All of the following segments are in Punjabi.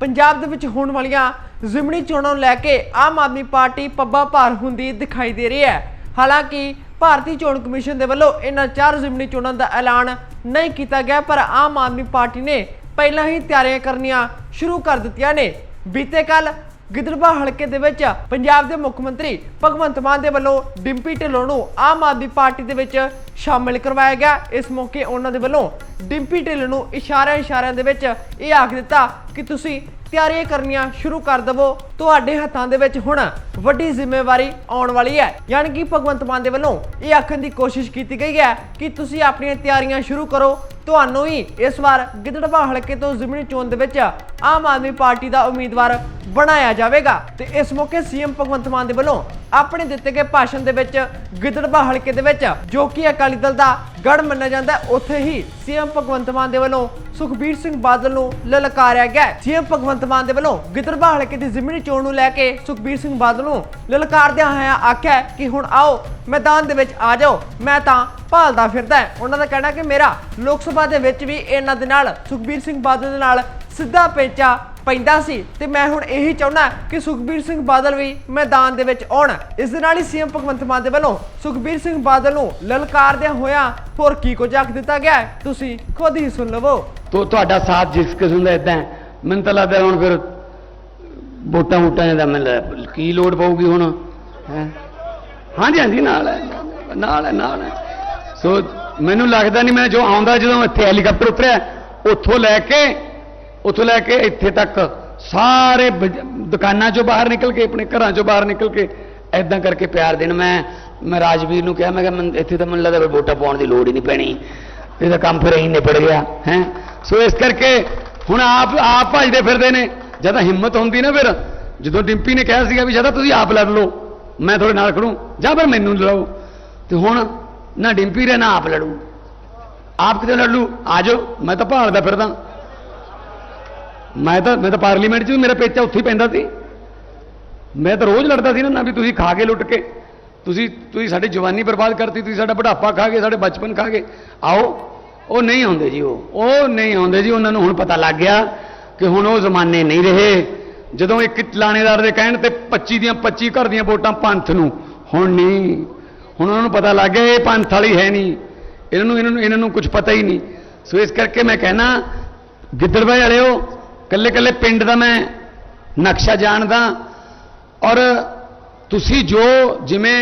ਪੰਜਾਬ ਦੇ ਵਿੱਚ ਹੋਣ ਵਾਲੀਆਂ ਜ਼ਿਮਨੀ ਚੋਣਾਂ ਨੂੰ ਲੈ ਕੇ ਆਮ ਆਦਮੀ ਪਾਰਟੀ ਪੱਬਾ ਭਾਰ ਹੁੰਦੀ ਦਿਖਾਈ ਦੇ ਰਹੀ ਹੈ। ਹਾਲਾਂਕਿ, ਭਾਰਤੀ ਚੋਣ ਕਮਿਸ਼ਨ ਦੇ ਵੱਲੋਂ ਇਹਨਾਂ ਚਾਰ ਜ਼ਿਮਨੀ ਚੋਣਾਂ ਦਾ ਐਲਾਨ ਨਹੀਂ ਕੀਤਾ ਗਿਆ, ਪਰ ਆਮ ਆਦਮੀ ਪਾਰਟੀ ਨੇ ਪਹਿਲਾਂ ਹੀ ਤਿਆਰੀਆਂ ਕਰਨੀਆਂ ਸ਼ੁਰੂ ਕਰ ਦਿੱਤੀਆਂ ਨੇ। ਬੀਤੇ ਕੱਲ ਗਿੱਦੜਬਾਹ ਹਲਕੇ ਦੇ ਵਿੱਚ ਪੰਜਾਬ ਦੇ ਮੁੱਖ ਮੰਤਰੀ ਭਗਵੰਤ ਮਾਨ ਦੇ ਵੱਲੋਂ ਡਿੰਪੀ ਢਿੱਲੋਂ ਨੂੰ ਆਮ ਆਦਮੀ ਪਾਰਟੀ ਦੇ ਵਿੱਚ ਸ਼ਾਮਿਲ ਕਰਵਾਇਆ ਗਿਆ। ਇਸ ਮੌਕੇ ਉਹਨਾਂ ਦੇ ਵੱਲੋਂ ਡਿੰਪੀ ਢਿੱਲੋਂ ਨੂੰ ਇਸ਼ਾਰਿਆਂ ਇਸ਼ਾਰਿਆਂ ਦੇ ਵਿੱਚ ਇਹ ਆਖ ਦਿੱਤਾ ਕਿ ਤੁਸੀਂ ਤਿਆਰੀਆਂ ਕਰਨੀਆਂ ਸ਼ੁਰੂ ਕਰ ਦਵੋ। ਤੁਹਾਡੇ ਹੱਥਾਂ ਦੇ ਵਿੱਚ ਹੁਣ ਵੱਡੀ ਜ਼ਿੰਮੇਵਾਰੀ ਆਉਣ ਵਾਲੀ ਹੈ। ਯਾਨੀ ਕਿ ਭਗਵੰਤ ਮਾਨ ਦੇ ਵੱਲੋਂ ਇਹ ਆਖਣ ਦੀ ਕੋਸ਼ਿਸ਼ ਕੀਤੀ ਗਈ ਹੈ ਕਿ ਤੁਸੀਂ ਆਪਣੀਆਂ ਤਿਆਰੀਆਂ ਸ਼ੁਰੂ ਕਰੋ। ਤੁਹਾਨੂੰ ਹੀ ਇਸ ਵਾਰ ਗਿੱਦੜਬਾਹ ਹਲਕੇ ਤੋਂ ਜ਼ਿਮਨੀ ਚੋਣ ਦੇ ਵਿੱਚ ਆਮ ਆਦਮੀ ਪਾਰਟੀ ਦਾ ਉਮੀਦਵਾਰ ਬਣਾਇਆ ਜਾਵੇਗਾ। ਤੇ ਇਸ ਮੌਕੇ ਸੀਐਮ ਭਗਵੰਤ ਮਾਨ ਦੇ ਵੱਲੋਂ ਆਪਣੇ ਦਿੱਤੇ ਗਏ ਭਾਸ਼ਣ ਦੇ ਵਿੱਚ, ਗਿੱਦੜਬਾਹ ਹਲਕੇ ਦੇ ਵਿੱਚ, ਜੋ ਕਿ ਅਕਾਲੀ ਦਲ ਦਾ ਗੜ ਮੰਨਿਆ ਜਾਂਦਾ ਉੱਥੇ ਹੀ ਸੀਐਮ ਭਗਵੰਤ ਮਾਨ ਦੇ ਵੱਲੋਂ ਸੁਖਬੀਰ ਸਿੰਘ ਬਾਦਲ ਨੂੰ ਲਲਕਾਰਿਆ ਗਿਆ ਸੀਐਮ ਭਗਵੰਤ ਮਾਨ ਦੇ ਵੱਲੋਂ ਗਿੱਦੜਬਾਹ ਹਲਕੇ ਦੀ ਜ਼ਿਮਨੀ ਚੋਣ ਨੂੰ ਲੈ ਕੇ ਸੁਖਬੀਰ ਸਿੰਘ ਬਾਦਲ ਨੂੰ ਲਲਕਾਰਦਿਆਂ ਹੋਇਆ ਆਖਿਆ ਕਿ ਹੁਣ ਆਓ, ਮੈਦਾਨ ਦੇ ਵਿੱਚ ਆ ਜਾਓ, ਮੈਂ ਤਾਂ ਭਾਲਦਾ ਫਿਰਦਾ ਉਹਨਾਂ ਦਾ ਕਹਿਣਾ ਕਿ ਮੇਰਾ ਲੋਕ ਸਭਾ ਦੇ ਵਿੱਚ ਵੀ ਇਹਨਾਂ ਦੇ ਨਾਲ, ਸੁਖਬੀਰ ਸਿੰਘ ਬਾਦਲ ਦੇ ਨਾਲ ਸਿੱਧਾ ਪੇਚਾ ਪੈਂਦਾ ਸੀ ਤੇ ਮੈਂ ਹੁਣ ਇਹੀ ਚਾਹੁੰਦਾ ਕਿ ਸੁਖਬੀਰ ਸਿੰਘ ਬਾਦਲ ਵੀ ਮੈਦਾਨ ਦੇ ਵਿੱਚ ਆਉਣ। ਇਸ ਦੇ ਨਾਲ ਹੀ ਸੀਐਮ ਭਗਵੰਤ ਮਾਨ ਦੇ ਵੱਲੋਂ ਸੁਖਬੀਰ ਸਿੰਘ ਬਾਦਲ ਨੂੰ ਲਲਕਾਰਦਿਆਂ ਹੋਇਆਂ ਹੋਰ ਕੀ ਕੁਝ ਆਖ ਦਿੱਤਾ ਗਿਆ ਤੁਸੀਂ ਖੁਦ ਹੀ ਸੁਣ ਲਵੋ। ਤੋ ਤੁਹਾਡਾ ਸਾਥ ਜਿਸ ਕਿਸਮ ਦਾ ਇਦਾਂ ਮੈਨੂੰ ਤਾਂ ਲੱਗਦਾ ਹੁਣ ਫਿਰ ਵੋਟਾਂ ਵੋਟਾਂ ਦਾ ਮੈਨੂੰ ਕੀ ਲੋੜ ਪਊਗੀ ਹੁਣ, ਹੈ? ਹਾਂਜੀ ਹਾਂਜੀ, ਨਾਲ ਹੈ ਨਾਲ ਹੈ ਨਾਲ ਹੈ। ਸੋ ਮੈਨੂੰ ਲੱਗਦਾ ਨਹੀਂ ਮੈਂ ਜੋ ਆਉਂਦਾ ਜਦੋਂ ਇੱਥੇ ਹੈਲੀਕਾਪਟਰ ਉਤਰਿਆ, ਉੱਥੋਂ ਲੈ ਕੇ ਉੱਥੋਂ ਲੈ ਕੇ ਇੱਥੇ ਤੱਕ ਸਾਰੇ ਦੁਕਾਨਾਂ ਚੋਂ ਬਾਹਰ ਨਿਕਲ ਕੇ, ਆਪਣੇ ਘਰਾਂ ਚੋਂ ਬਾਹਰ ਨਿਕਲ ਕੇ ਐਦਾਂ ਕਰਕੇ ਪਿਆਰ ਦੇਣ। ਮੈਂ ਮੈਂ ਰਾਜਵੀਰ ਨੂੰ ਕਿਹਾ, ਮੈਂ ਕਿਹਾ, ਮੈਨੂੰ, ਇੱਥੇ ਤਾਂ ਮੈਨੂੰ ਲੱਗਦਾ ਵੀ ਵੋਟਾਂ ਪਾਉਣ ਦੀ ਲੋੜ ਹੀ ਨਹੀਂ ਪੈਣੀ। ਇਹਦਾ ਕੰਮ ਫਿਰ ਇਹੀ ਨਿਬੜ ਗਿਆ, ਹੈ? ਸੋ ਇਸ ਕਰਕੇ ਹੁਣ ਆਪ ਆਪ ਭਜਦੇ ਫਿਰਦੇ ਨੇ। ਜਦੋਂ ਹਿੰਮਤ ਹੁੰਦੀ ਨਾ ਫਿਰ। ਜਦੋਂ ਡਿੰਪੀ ਨੇ ਕਿਹਾ ਸੀਗਾ ਵੀ ਜਦੋਂ ਤੁਸੀਂ ਆਪ ਲੜ ਲਓ, ਮੈਂ ਤੁਹਾਡੇ ਨਾਲ ਖੜੂ, ਜਾਂ ਫਿਰ ਮੈਨੂੰ ਲੜਾਓ। ਤੇ ਹੁਣ ਨਾ ਡਿੰਪੀ ਰੇ ਨਾ ਆਪ ਲੜੂ। ਆਪ ਕਿਤੇ ਲੜ ਲੂ, ਆ ਜਾਓ, ਮੈਂ ਤਾਂ ਭਾਲਦਾ ਫਿਰਦਾ। ਮੈਂ ਤਾਂ ਮੈਂ ਤਾਂ ਪਾਰਲੀਮੈਂਟ 'ਚ ਵੀ ਮੇਰਾ ਪੇਚਾ ਉੱਥੇ ਹੀ ਪੈਂਦਾ ਸੀ। ਮੈਂ ਤਾਂ ਰੋਜ਼ ਲੜਦਾ ਸੀ ਨਾ ਵੀ ਤੁਸੀਂ ਖਾ ਕੇ ਲੁੱਟ ਕੇ, ਤੁਸੀਂ ਤੁਸੀਂ ਸਾਡੀ ਜਵਾਨੀ ਬਰਬਾਦ ਕਰਤੀ, ਤੁਸੀਂ ਸਾਡਾ ਬੁਢਾਪਾ ਖਾ ਗਏ, ਸਾਡੇ ਬਚਪਨ ਖਾ ਗਏ। ਆਓ, ਉਹ ਨਹੀਂ ਆਉਂਦੇ ਜੀ ਉਹ। ਉਹ ਨਹੀਂ ਆਉਂਦੇ ਜੀ, ਉਹਨਾਂ ਨੂੰ ਹੁਣ ਪਤਾ ਲੱਗ ਗਿਆ ਕਿ ਹੁਣ ਉਹ ਜ਼ਮਾਨੇ ਨਹੀਂ ਰਹੇ। ਜਦੋਂ ਇੱਕ ਲਾਣੇਦਾਰ ਦੇ ਕਹਿਣ ਤੇ 25 ਦੀਆਂ 25 ਘਰ ਦੀਆਂ ਵੋਟਾਂ ਪੰਥ ਨੂੰ, ਹੁਣ ਨਹੀਂ। ਹੁਣ ਉਹਨਾਂ ਨੂੰ ਪਤਾ ਲੱਗ ਗਿਆ, ਇਹ ਪੰਥ ਵਾਲੀ ਹੈ ਨਹੀਂ। ਇਹਨਾਂ ਨੂੰ ਇਹਨਾਂ ਨੂੰ ਇਹਨਾਂ ਨੂੰ ਕੁਝ ਪਤਾ ਹੀ ਨਹੀਂ। ਸੋ ਇਸ ਕਰਕੇ ਮੈਂ ਕਹਿਣਾ ਗਿੱਦੜਬਾਈ ਵਾਲਿਓ ਕੱਲੇ ਕੱਲੇ ਪਿੰਡ ਦਾ ਮੈਂ ਨਕਸ਼ਾ ਜਾਣਦਾ ਔਰ ਤੁਸੀਂ ਜੋ ਜਿਵੇਂ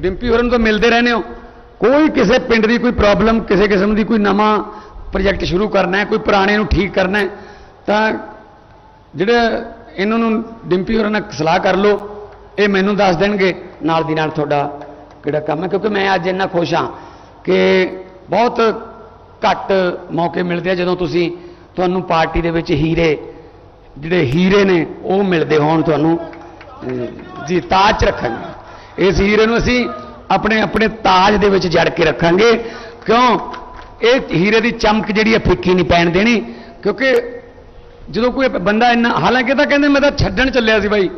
ਡਿੰਪੀ ਹੋਰਨ ਤੋਂ ਮਿਲਦੇ ਰਹਿੰਦੇ ਹੋ, ਕੋਈ ਕਿਸੇ ਪਿੰਡ ਦੀ ਕੋਈ ਪ੍ਰੋਬਲਮ ਕਿਸੇ ਕਿਸਮ ਦੀ ਕੋਈ ਨਵਾਂ ਪ੍ਰੋਜੈਕਟ ਸ਼ੁਰੂ ਕਰਨਾ ਹੈ, ਕੋਈ ਪੁਰਾਣੇ ਨੂੰ ਠੀਕ ਕਰਨਾ ਹੈ, ਤਾਂ ਜਿਹੜੇ ਇਹਨਾਂ ਨੂੰ ਡਿੰਪੀ ਹੋਰਾਂ ਨਾਲ ਸਲਾਹ ਕਰ ਲਓ, ਇਹ ਮੈਨੂੰ ਦੱਸ ਦੇਣਗੇ, ਨਾਲ ਦੀ ਨਾਲ ਤੁਹਾਡਾ ਕਿਹੜਾ ਕੰਮ ਹੈ, ਕਿਉਂਕਿ ਮੈਂ ਅੱਜ ਇੰਨਾ ਖੁਸ਼ ਹਾਂ ਕਿ ਬਹੁਤ ਘੱਟ ਮੌਕੇ ਮਿਲਦੇ ਆ ਜਦੋਂ ਤੁਸੀਂ ਤੁਹਾਨੂੰ ਪਾਰਟੀ ਦੇ ਵਿੱਚ ਹੀਰੇ, ਜਿਹੜੇ ਹੀਰੇ ਨੇ, ਉਹ ਮਿਲਦੇ ਹੋਣ ਤੁਹਾਨੂੰ ਜੀ, ਤਾਜ 'ਚ ਰੱਖਾਂਗੇ। ਇਸ ਹੀਰੇ ਨੂੰ ਅਸੀਂ ਆਪਣੇ ਆਪਣੇ ਤਾਜ ਦੇ ਵਿੱਚ ਜੜ ਕੇ ਰੱਖਾਂਗੇ। ਕਿਉਂ? ਇਹ ਹੀਰੇ ਦੀ ਚਮਕ ਜਿਹੜੀ ਹੈ ਫਿੱਕੀ ਨਹੀਂ ਪੈਣ ਦੇਣੀ। ਕਿਉਂਕਿ ਜਦੋਂ ਕੋਈ ਬੰਦਾ ਇੰਨਾ, ਹਾਲਾਂਕਿ ਤਾਂ ਕਹਿੰਦੇ ਮੈਂ ਤਾਂ ਛੱਡਣ ਚੱਲਿਆ ਸੀ ਬਾਈ।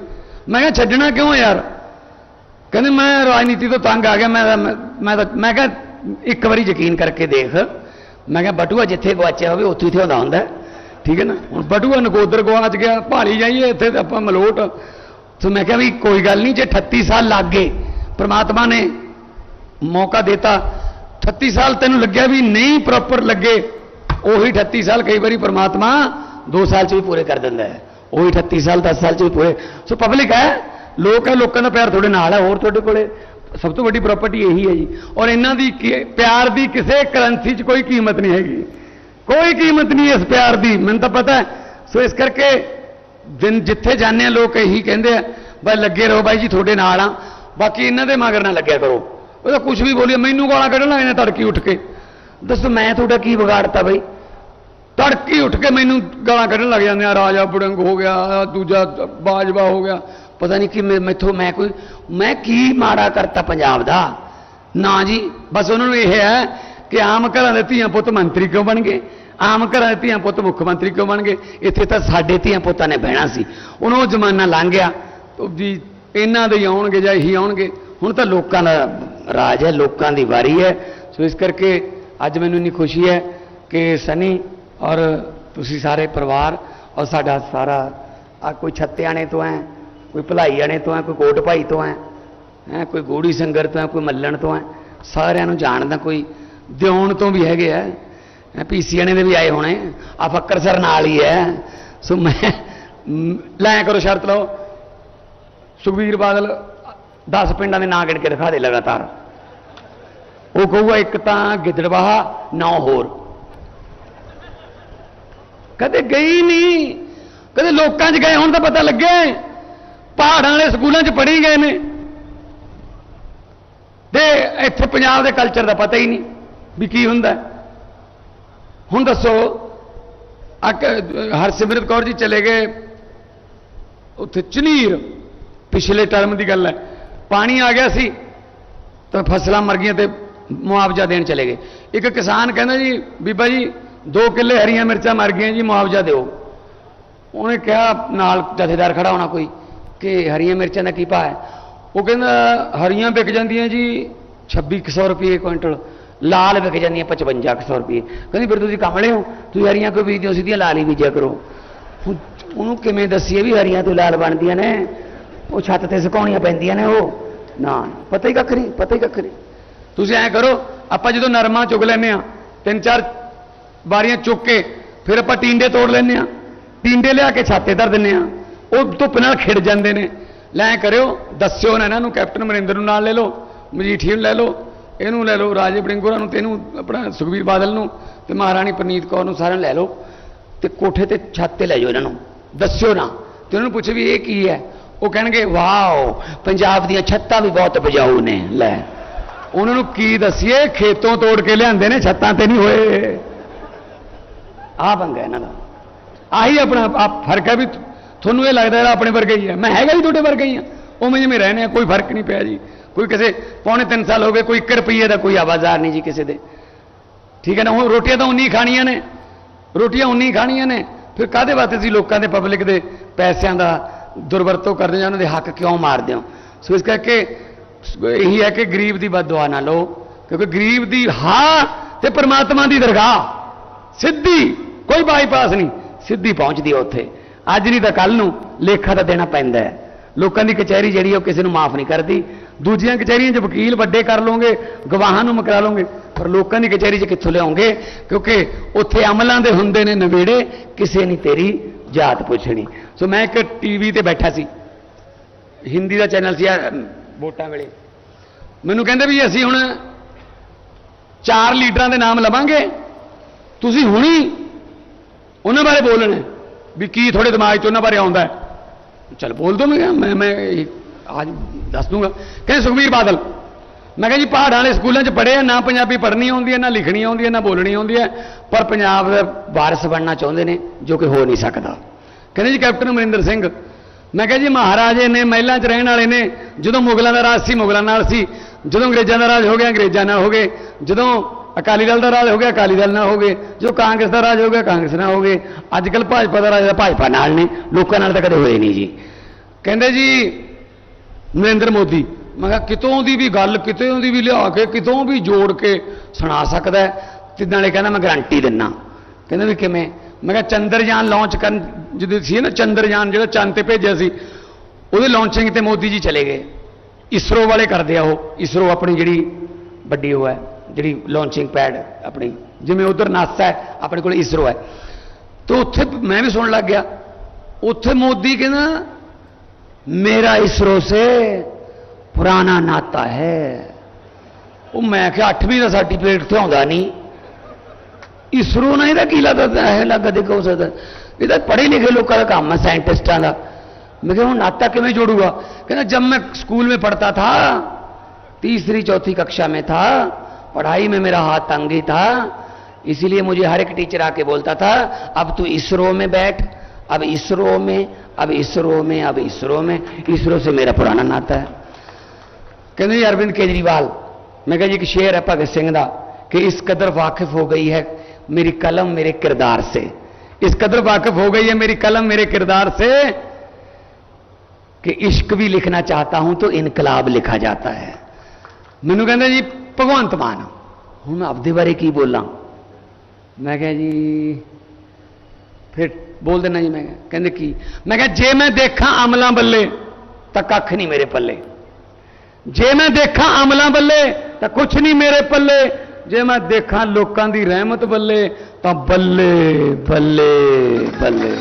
ਮੈਂ ਕਿਹਾ, ਛੱਡਣਾ ਕਿਉਂ ਯਾਰ? ਕਹਿੰਦੇ ਮੈਂ ਰਾਜਨੀਤੀ ਤੋਂ ਤੰਗ ਆ ਗਿਆ, ਮੈਂ ਮੈਂ- ਮੈਂ ਤਾਂ, ਮੈਂ ਕਿਹਾ, ਇੱਕ ਵਾਰੀ ਯਕੀਨ ਕਰਕੇ ਦੇਖ। ਮੈਂ ਕਿਹਾ, ਬਟੂਆ, ਜਿੱਥੇ ਗਵਾਚਿਆ ਹੋਵੇ, ਉੱਥੇ ਹੀ ਥਿਆਉਂਦਾ ਹੁੰਦਾ। ਠੀਕ ਹੈ ਨਾ? ਹੁਣ ਬਟੂਆ ਨਕੋਦਰ ਗਵਾਚ ਗਿਆ ਭਾਲੀ ਜਾਈਏ, ਇੱਥੇ ਤੇ ਆਪਾਂ ਮਲੋਟ। ਸੋ ਮੈਂ ਕਿਹਾ ਵੀ ਕੋਈ ਗੱਲ ਨਹੀਂ, ਜੇ 38 ਸਾਲ ਲੱਗ ਗਏ, ਪ੍ਰਮਾਤਮਾ ਨੇ ਮੌਕਾ ਦਿੱਤਾ 38 ਸਾਲ ਤੈਨੂੰ ਲੱਗਿਆ ਵੀ ਨਹੀਂ ਪ੍ਰੋਪਰ ਲੱਗੇ, ਉਹੀ 38 ਸਾਲ ਕਈ ਵਾਰੀ ਪ੍ਰਮਾਤਮਾ 2 ਸਾਲ ਚ ਵੀ ਪੂਰੇ ਕਰ ਦਿੰਦਾ ਹੈ। ਉਹੀ 38 ਸਾਲ 10 ਸਾਲ ਚ ਵੀ ਪੂਰੇ। ਸੋ ਪਬਲਿਕ ਹੈ, ਲੋਕ ਹੈ, ਲੋਕਾਂ ਦਾ ਪਿਆਰ ਤੁਹਾਡੇ ਨਾਲ ਹੈ, ਹੋਰ ਤੁਹਾਡੇ ਕੋਲੇ। ਸਭ ਤੋਂ ਵੱਡੀ ਪ੍ਰਾਪਰਟੀ ਇਹੀ ਹੈ ਜੀ। ਔਰ ਇਹਨਾਂ ਦੀ ਕੀ- ਪਿਆਰ ਦੀ ਕਿਸੇ ਕਰੰਸੀ 'ਚ ਕੋਈ ਕੀਮਤ ਨਹੀਂ ਹੈਗੀ। ਕੋਈ ਕੀਮਤ ਨਹੀਂ ਇਸ ਪਿਆਰ ਦੀ। ਮੈਨੂੰ ਤਾਂ ਪਤਾ ਸੋ ਇਸ ਕਰਕੇ ਦਿਨ ਜਿੱਥੇ ਜਾਂਦੇ ਆ ਲੋਕ ਇਹੀ ਕਹਿੰਦੇ ਆ ਬਈ ਲੱਗੇ ਰਹੋ ਬਾਈ ਜੀ, ਤੁਹਾਡੇ ਨਾਲ ਆ ਬਾਕੀ ਇਹਨਾਂ ਦੇ ਮਗਰ ਨਾ ਲੱਗਿਆ ਕਰੋ। ਉਹਦਾ ਤਾਂ ਕੁਝ ਵੀ ਬੋਲੀਏ, ਮੈਨੂੰ ਗਾਲਾਂ ਕੱਢਣ ਲੱਗੇ ਨੇ ਤੜਕੀ ਉੱਠ ਕੇ। ਦੱਸੋ, ਮੈਂ ਤੁਹਾਡਾ ਕੀ ਵਿਗਾੜਤਾ ਬਈ? ਤੜਕੀ ਉੱਠ ਕੇ ਮੈਨੂੰ ਗਾਲਾਂ ਕੱਢਣ ਲੱਗ ਜਾਂਦੇ ਆ, ਰਾਜਾ ਬੁੜੰਗ ਹੋ ਗਿਆ, ਦੂਜਾ ਬਾਜਵਾ ਹੋ ਗਿਆ। ਪਤਾ ਨਹੀਂ ਕਿ ਮੈਂ- ਮੈਥੋਂ ਮੈਂ ਕੋਈ ਮੈਂ ਕੀ ਮਾੜਾ ਕਰਤਾ ਪੰਜਾਬ ਦਾ? ਨਾ ਜੀ, ਬਸ ਉਹਨਾਂ ਨੂੰ ਇਹ ਹੈ ਕਿ ਆਮ ਘਰਾਂ ਦੇ ਧੀਆਂ ਪੁੱਤ ਮੰਤਰੀ ਕਿਉਂ ਬਣ ਗਏ? ਆਮ ਘਰਾਂ ਦੇ ਧੀਆਂ ਪੁੱਤ ਮੁੱਖ ਮੰਤਰੀ ਕਿਉਂ ਬਣ ਗਏ? ਇੱਥੇ ਤਾਂ ਸਾਡੇ ਧੀਆਂ ਪੁੱਤਾਂ ਨੇ ਬਹਿਣਾ ਸੀ। ਹੁਣ ਉਹ ਜ਼ਮਾਨਾ ਲੰਘ ਗਿਆ। ਜੀ ਇਹਨਾਂ ਦੇ ਹੀ ਆਉਣਗੇ ਜਾਂ ਇਹੀ ਆਉਣਗੇ। ਹੁਣ ਤਾਂ ਲੋਕਾਂ ਦਾ ਰਾਜ ਹੈ, ਲੋਕਾਂ ਦੀ ਵਾਰੀ ਹੈ। ਸੋ ਇਸ ਕਰਕੇ ਅੱਜ ਮੈਨੂੰ ਇੰਨੀ ਖੁਸ਼ੀ ਹੈ ਕਿ ਸਨੀ ਔਰ ਤੁਸੀਂ ਸਾਰੇ ਪਰਿਵਾਰ ਔਰ ਸਾਡਾ ਸਾਰਾ ਆ ਕੋਈ ਛੱਤਿਆਣੇ ਤੋਂ ਹੈ। ਕੋਈ ਭਲਾਈ ਵਾਲੇ ਤੋਂ ਹੈ ਕੋਈ ਕੋਟ ਭਾਈ ਤੋਂ ਹੈ ਹੈ ਕੋਈ ਗੋੜੀ ਸੰਗਰ ਤੋਂ ਹੈ ਕੋਈ ਮੱਲਣ ਤੋਂ ਹੈ ਸਾਰਿਆਂ ਨੂੰ ਜਾਣਦਾ ਕੋਈ ਦਿਉਣ ਤੋਂ ਵੀ ਹੈਗੇ ਆ। ਪੀਸੀਆਣੇ ਦੇ ਵੀ ਆਏ ਹੋਣੇ ਆ ਫੱਕਰ ਸਰ ਨਾਲ ਹੀ ਹੈ। ਸੋ ਮੈਂ ਮ, ਲੈ ਕਰੋ ਸ਼ਰਤ ਲਓ। ਸੁਖਬੀਰ ਬਾਦਲ 10 ਪਿੰਡਾਂ ਦੇ ਨਾਂ ਗਿਣ ਕੇ ਦਿਖਾ ਦੇ ਲਗਾਤਾਰ। ਉਹ ਕਹੂਗਾ ਇੱਕ ਤਾਂ ਗਿੱਦੜਵਾਹਾ ਨੌ ਹੋਰ। ਕਦੇ ਗਈ ਨਹੀਂ ਕਦੇ ਲੋਕਾਂ 'ਚ ਗਏ ਹੁਣ ਤਾਂ ਪਤਾ ਲੱਗੇ। ਪਹਾੜਾਂ ਵਾਲੇ ਸਕੂਲਾਂ 'ਚ ਪੜ੍ਹੀ ਗਏ ਨੇ। ਤੇ ਇੱਥੇ ਪੰਜਾਬ ਦੇ ਕਲਚਰ ਦਾ ਪਤਾ ਹੀ ਨਹੀਂ ਵੀ ਕੀ ਹੁੰਦਾ। ਹੈ। ਹੁਣ ਦੱਸੋ ਆ ਕ- ਹਰਸਿਮਰਤ ਕੌਰ ਜੀ ਚਲੇ ਗਏ। ਉੱਥੇ ਚਨੀਰ ਪਿਛਲੇ ਟਰਮ ਦੀ ਗੱਲ ਹੈ। ਪਾਣੀ ਆ ਗਿਆ ਸੀ, ਤਾਂ ਫਸਲਾਂ ਮਰ ਗਈਆਂ ਤੇ ਮੁਆਵਜ਼ਾ ਦੇਣ ਚਲੇ ਗਏ। ਇੱਕ ਕਿਸਾਨ ਕਹਿੰਦਾ ਜੀ, ਬੀਬਾ ਜੀ 2 ਕਿੱਲੇ ਹਰੀਆਂ ਮਿਰਚਾਂ ਮਰ ਗਈਆਂ ਜੀ, ਮੁਆਵਜ਼ਾ ਦਿਓ। ਉਹਨੇ ਕਿਹਾ, ਨਾਲ ਜਥੇਦਾਰ ਖੜਾ ਹੋਣਾ ਕੋਈ। ਕਿ ਹਰੀਆਂ ਮਿਰਚਾਂ ਦਾ ਕੀ ਭਾਅ ਹੈ? ਉਹ ਕਹਿੰਦਾ, ਹਰੀਆਂ ਵਿਕ ਜਾਂਦੀਆਂ ਜੀ 2600 ਰੁਪਏ ਕੁਇੰਟਲ। ਲਾਲ ਵਿਕ ਜਾਂਦੀਆਂ 5500 ਰੁਪਏ। ਕਹਿੰਦੀ, ਫਿਰ ਤੁਸੀਂ ਕਮਲੇ ਹੋ, ਤੁਸੀਂ ਹਰੀਆਂ ਕੋਈ ਬੀਜਦੇ ਹੋ ਸਿੱਧੀਆਂ ਲਾਲ ਹੀ ਬੀਜਿਆ ਕਰੋ। ਉਹਨੂੰ ਕਿਵੇਂ ਦੱਸੀਏ ਵੀ ਹਰੀਆਂ ਤੋਂ ਲਾਲ ਬਣਦੀਆਂ ਨੇ? ਉਹ ਛੱਤ ਤੇ ਸੁਕਾਉਣੀਆਂ ਪੈਂਦੀਆਂ ਨੇ ਉਹ। ਨਾ, ਪਤਾ ਹੀ ਕੱਖ ਨਹੀਂ, ਪਤਾ ਹੀ ਕੱਖ ਨਹੀਂ। ਤੁਸੀਂ ਐਂ ਕਰੋ, ਆਪਾਂ ਜਦੋਂ ਨਰਮਾ ਚੁਗ ਲੈਨੇ ਆ ਤਿੰਨ ਚਾਰ ਵਾਰੀਆਂ ਚੁੱਕ ਕੇ, ਫਿਰ ਆਪਾਂ ਟੀਂਡੇ ਤੋੜ ਲੈਨੇ ਆ ਟੀਂਡੇ ਲਿਆ ਕੇ ਛਾਤੇ ਧਰ ਦਿੰਨੇ ਆ ਉਹ ਧੁੱਪ ਨਾਲ ਖਿੜ ਜਾਂਦੇ ਨੇ। ਲੈ ਕਰਿਓ, ਦੱਸਿਓ ਨਾ ਇਹਨਾਂ ਨੂੰ, ਕੈਪਟਨ ਅਮਰਿੰਦਰ ਨੂੰ ਨਾਲ ਲੈ ਲਓ ਮਜੀਠੀ ਨੂੰ ਲੈ ਲਓ, ਇਹਨੂੰ ਲੈ ਲਓ, ਰਾਜੇ ਬੜਿੰਗੋਰਾ ਨੂੰ ਤੇ ਇਹਨੂੰ, ਆਪਣਾ ਸੁਖਬੀਰ ਬਾਦਲ ਨੂੰ ਤੇ ਮਹਾਰਾਣੀ ਪ੍ਰਨੀਤ ਕੌਰ ਨੂੰ ਸਾਰਿਆਂ ਨੂੰ ਲੈ ਲਓ ਤੇ ਕੋਠੇ ਤੇ ਛੱਤ ਤੇ ਲੈ ਜਾਓ ਇਹਨਾਂ ਨੂੰ। ਦੱਸਿਓ ਨਾ। ਤੇ ਉਹਨਾਂ ਨੂੰ ਪੁੱਛੋ ਵੀ ਇਹ ਕੀ ਹੈ? ਉਹ ਕਹਿਣਗੇ, ਵਾਓ, ਪੰਜਾਬ ਦੀਆਂ ਛੱਤਾਂ ਵੀ ਬਹੁਤ ਉਪਜਾਊ ਨੇ। ਲੈ। ਉਹਨਾਂ ਨੂੰ ਕੀ ਦਸੀਏ? ਖੇਤੋਂ ਤੋੜ ਕੇ ਲਿਆਂਦੇ ਨੇ, ਛੱਤਾਂ ਤੇ ਨਹੀਂ ਹੋਏ। ਆਹ ਪੰਗਾ ਇਹਨਾਂ ਦਾ। ਆਹੀ ਆਪਣਾ ਆ ਫ਼ਰਕ ਹੈ ਵੀ ਤੁਹਾਨੂੰ ਇਹ ਲੱਗਦਾ ਇਹਦਾ ਆਪਣੇ ਵਰਗਾ ਹੀ ਹੈ ਮੈਂ ਹੈਗਾ ਹੀ ਤੁਹਾਡੇ ਵਰਗਾ ਹੀ ਆ। ਉਵੇਂ ਜਿਵੇਂ ਰਹਿੰਦੇ ਆ, ਕੋਈ ਫ਼ਰਕ ਨਹੀਂ ਪਿਆ ਜੀ। ਕੋਈ ਕਿਸੇ, ਪੌਣੇ 3 ਸਾਲ ਹੋ ਗਏ, ਕੋਈ 1 ਰੁਪਈਏ ਦਾ ਕੋਈ ਆਵਾਜ਼ਾਰ ਨਹੀਂ ਜੀ ਕਿਸੇ ਦੇ। ਠੀਕ ਹੈ ਨਾ, ਹੁਣ ਰੋਟੀਆਂ ਤਾਂ ਉਨੀ ਖਾਣੀਆਂ ਨੇ। ਰੋਟੀਆਂ ਉਨੀ ਖਾਣੀਆਂ ਨੇ। ਫਿਰ ਕਾਦੇ ਵਾਸਤੇ ਸੀ ਲੋਕਾਂ ਦੇ ਪਬਲਿਕ ਦੇ ਪੈਸਿਆਂ ਦਾ ਦੁਰਵਰਤੋਂ ਕਰਦੇ ਜਾਂ ਉਹਨਾਂ ਦੇ ਹੱਕ ਕਿਉਂ ਮਾਰਦੇ ਹੋ? ਸੋ ਇਸ ਕਰਕੇ ਇਹੀ ਹੈ ਕਿ ਗਰੀਬ ਦੀ ਬਦਦੁਆ ਨਾ ਲਓ, ਕਿਉਂਕਿ ਗਰੀਬ ਦੀ ਹਾਂ ਤੇ ਪ੍ਰਮਾਤਮਾ ਦੀ ਦਰਗਾਹ। ਸਿੱਧੀ, ਕੋਈ ਬਾਈਪਾਸ ਨਹੀਂ। ਸਿੱਧੀ ਪਹੁੰਚਦੀ ਹੈ ਉੱਥੇ। ਅੱਜ ਨਹੀਂ ਤਾਂ ਕੱਲ ਨੂੰ ਲੇਖਾ ਤਾਂ ਦੇਣਾ ਪੈਂਦਾ ਹੈ। ਲੋਕਾਂ ਦੀ ਕਚਹਿਰੀ ਜਿਹੜੀ ਉਹ ਕਿਸੇ ਨੂੰ ਮਾਫ ਨਹੀਂ ਕਰਦੀ। ਦੂਜੀਆਂ ਕਚਹਿਰੀਆਂ 'ਚ ਵਕੀਲ ਵੱਡੇ ਕਰ ਲਓਗੇ, ਗਵਾਹਾਂ ਨੂੰ ਮਕਰਾ ਲਓਗੇ, ਪਰ ਲੋਕਾਂ ਦੀ ਕਚਹਿਰੀ 'ਚ ਕਿੱਥੋਂ ਲਿਆਉਂਗੇ ਕਿਉਂਕਿ ਉੱਥੇ ਅਮਲਾਂ ਦੇ ਹੁੰਦੇ ਨੇ ਨਵੇੜੇ, ਕਿਸੇ ਨਹੀਂ ਤੇਰੀ ਜਾਤ ਪੁੱਛਣੀ। ਸੋ ਮੈਂ ਇੱਕ ਟੀਵੀ ਤੇ ਬੈਠਾ ਸੀ। ਹਿੰਦੀ ਦਾ ਚੈਨਲ ਸੀ ਵੋਟਾਂ ਵੇਲੇ। ਮੈਨੂੰ ਕਹਿੰਦੇ ਵੀ ਅਸੀਂ ਹੁਣ ਚਾਰ ਲੀਡਰਾਂ ਦੇ ਨਾਮ ਲਵਾਂਗੇ। ਤੁਸੀਂ ਹੁਣੀ ਉਹਨਾਂ ਬਾਰੇ ਬੋਲਣਾ ਵੀ ਕੀ ਤੁਹਾਡੇ ਦਿਮਾਗ 'ਚ ਉਹਨਾਂ ਬਾਰੇ ਆਉਂਦਾ ਹੈ? ਚਲ ਬੋਲ ਦੋ ਮੈਂ ਮੈਂ ਮੈਂ ਅੱਜ ਦੱਸ ਦੂੰਗਾ। ਕਹਿੰਦੇ ਸੁਖਬੀਰ ਬਾਦਲ, ਮੈਂ ਕਿਹਾ ਜੀ ਪਹਾੜਾਂ ਵਾਲੇ ਸਕੂਲਾਂ 'ਚ ਪੜ੍ਹੇ ਆ, ਨਾ ਪੰਜਾਬੀ ਪੜ੍ਹਨੀ ਆਉਂਦੀ ਹੈ, ਨਾ ਲਿਖਣੀ ਆਉਂਦੀ ਹੈ, ਨਾ ਬੋਲਣੀ ਆਉਂਦੀ ਹੈ, ਪਰ ਪੰਜਾਬ ਦਾ ਵਾਰਿਸ ਬਣਨਾ ਚਾਹੁੰਦੇ ਨੇ, ਜੋ ਕਿ ਹੋ ਨਹੀਂ ਸਕਦਾ। ਕਹਿੰਦੇ ਜੀ ਕੈਪਟਨ ਅਮਰਿੰਦਰ ਸਿੰਘ, ਮੈਂ ਕਿਹਾ ਜੀ ਮਹਾਰਾਜੇ ਨੇ ਮਹਿਲਾਂ 'ਚ ਰਹਿਣ ਵਾਲੇ ਨੇ, ਜਦੋਂ ਮੁਗਲਾਂ ਦਾ ਰਾਜ ਸੀ, ਮੁਗਲਾਂ ਨਾਲ ਸੀ, ਜਦੋਂ ਅੰਗਰੇਜ਼ਾਂ ਦਾ ਰਾਜ ਹੋ ਗਿਆ, ਅੰਗਰੇਜ਼ਾਂ ਨਾਲ ਹੋ ਗਏ, ਜਦੋਂ ਅਕਾਲੀ ਦਲ ਦਾ ਰਾਜ ਹੋ ਗਿਆ, ਅਕਾਲੀ ਦਲ ਨਾਲ ਹੋ ਗਏ। ਜੋ ਕਾਂਗਰਸ ਦਾ ਰਾਜ ਹੋ ਗਿਆ, ਕਾਂਗਰਸ ਨਾਲ ਹੋ ਗਏ। ਅੱਜ ਕੱਲ ਭਾਜਪਾ ਦਾ ਰਾਜ ਦਾ ਭਾਜਪਾ ਨਾਲ ਨੇ, ਲੋਕਾਂ ਨਾਲ ਤਾਂ ਕਦੇ ਹੋਏ ਨਹੀਂ ਜੀ। ਕਹਿੰਦੇ ਜੀ, ਨਰਿੰਦਰ ਮੋਦੀ, ਮੈਂ ਕਿਹਾ ਕਿਤੋਂ ਦੀ ਵੀ ਗੱਲ, ਕਿਤੋਂ ਦੀ ਵੀ ਲਿਆ ਕੇ, ਕਿਤੋਂ ਵੀ ਜੋੜ ਕੇ ਸੁਣਾ ਸਕਦਾ ਹੈ। ਤੇ ਨਾਲੇ ਕਹਿੰਦਾ ਮੈਂ ਗਾਰੰਟੀ ਦਿੰਨਾ। ਕਹਿੰਦਾ ਵੀ ਕਿਵੇਂ? ਮੈਂ ਕਿਹਾ ਚੰਦਰਯਾਨ ਲਾਂਚ ਕਰਨ ਜਦੋਂ ਸੀ ਨਾ, ਚੰਦਰਯਾਨ ਜਿਹੜਾ ਚੰਦ ਤੇ ਭੇਜਿਆ ਸੀ, ਉਹਦੇ ਲਾਂਚਿੰਗ ਤੇ ਮੋਦੀ ਜੀ ਚਲੇ ਗਏ। ਇਸਰੋ ਵਾਲੇ ਕਰਦੇ ਆ ਉਹ, ਇਸਰੋ ਆਪਣੀ ਜਿਹੜੀ ਵੱਡੀ ਉਹ ਹੈ। ਜਿਹੜੀ ਲਾਂਚਿੰਗ ਪੈਡ ਆਪਣੀ ਜਿਵੇਂ ਉਧਰ ਨਾਸਾ ਹੈ ਆਪਣੇ ਕੋਲ ਇਸਰੋ ਹੈ ਤੇ ਉੱਥੇ ਮੈਂ ਵੀ ਸੁਣਨ ਲੱਗ ਗਿਆ ਉੱਥੇ ਮੋਦੀ ਕਹਿੰਦਾ मेरा इसरो से पुराना नाता है ਉਹ ਮੈਂ ਕਿਹਾ 8ਵੀਂ ਦਾ ਸਰਟੀਫਿਕੇਟ ਤੇ ਆਉਂਦਾ ਨਹੀਂ ਇਸਰੋ ਨਾਲ ਇਹਦਾ ਕੀ ਲੱਗਦਾ ਹੈ ਲੱਗਾ ਦੇ ਕੋ ਸਕਦਾ ਇਹ ਤਾਂ ਪੜ੍ਹੇ ਲਿਖੇ ਲੋਕਾਂ ਦਾ ਕੰਮ ਹੈ ਸਾਇੰਟਿਸਟਾਂ ਦਾ ਮੈਂ ਕਿਹਾ ਹੁਣ ਨਾਤਾ ਕਿਵੇਂ ਜੋੜੂਗਾ ਕਹਿੰਦਾ जब मैं स्कूल में पढ़ता था तीसरी चौथी कक्षा में था पढ़ाई में मेरा हाथ तंगी था, इसीलिए मुझे हर एक टीचर आके बोलता था, अब तू इसरो में बैठ, अब इसरो में, अब इसरो में, अब इसरो में, इसरो से मेरा पुराना नाता है। कहने जी अरविंद केजरीवाल, मैं कहा कि शेर है भगत सिंह का कि इस कदर वाकिफ हो गई है मेरी कलम मेरे किरदार से। इस कदर वाकिफ हो गई है मेरी कलम मेरे किरदार से कि इश्क भी लिखना चाहता हूँ तो इनकलाब लिखा जाता है। मैनू कहना जी ਭਗਵੰਤ ਮਾਨ। ਹੁਣ ਮੈਂ ਆਪਦੇ ਬਾਰੇ ਕੀ ਬੋਲਾਂ? ਮੈਂ ਕਿਹਾ ਜੀ, ਫਿਰ ਬੋਲ ਦੇਣਾ ਜੀ ਮੈਂ। ਕਿਹਾ। ਕਹਿੰਦੇ ਕੀ? ਮੈਂ ਕਿਹਾ, ਜੇ ਮੈਂ ਦੇਖਾਂ ਅਮਲਾਂ ਬੱਲੇ, ਤਾਂ ਕੱਖ ਨਹੀਂ ਮੇਰੇ ਪੱਲੇ। ਜੇ ਮੈਂ ਦੇਖਾਂ ਅਮਲਾਂ ਬੱਲੇ, ਤਾਂ ਕੁਛ ਨਹੀਂ ਮੇਰੇ ਪੱਲੇ। ਜੇ ਮੈਂ ਦੇਖਾਂ ਲੋਕਾਂ ਦੀ ਰਹਿਮਤ ਬੱਲੇ, ਤਾਂ ਬੱਲੇ ਬੱਲੇ ਬੱਲੇ।